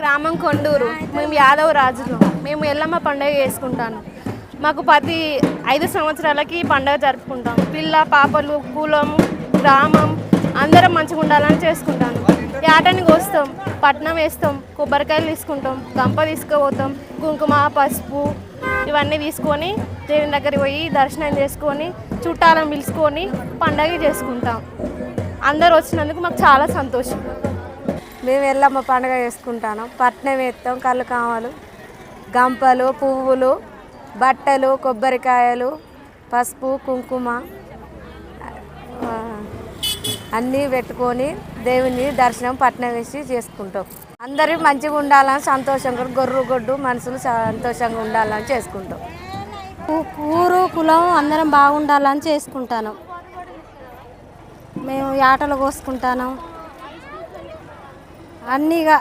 గ్రామం కొండూరు మేము యాదవ్ రాజులు. మేము ఎల్లమ్మ పండుగ చేసుకుంటాను. మాకు ప్రతి ఐదు సంవత్సరాలకి పండుగ జరుపుకుంటాం పిల్ల పాపలు కులం గ్రామం అందరం మంచిగా ఉండాలని చేసుకుంటాను. యాటని కోస్తాం పట్నం వేస్తాం కొబ్బరికాయలు తీసుకుంటాం గంప తీసుకుపోతాం కుంకుమ పసుపు ఇవన్నీ తీసుకొని దేవుని దగ్గరికి పోయి దర్శనం చేసుకొని చుట్టాలను పిలుచుకొని పండగ చేసుకుంటాం. అందరు వచ్చినందుకు మాకు చాలా సంతోషం. మేము ఎల్లమ్మ పండుగ చేసుకుంటాను. పట్నం వేస్తాం కళ్ళు కామలు గంపలు పువ్వులు బట్టలు కొబ్బరికాయలు పసుపు కుంకుమ అన్నీ పెట్టుకొని దేవుని దర్శనం పట్నం వేసి చేసుకుంటాం. అందరూ మంచిగా ఉండాలని సంతోషంగా గొర్రె గొడ్డు మనుషులు సంతోషంగా ఉండాలని చేసుకుంటాం. ఊరు కులం అందరం బాగుండాలని చేసుకుంటాను. మేము యాటలు కోసుకుంటాను. అన్నీగా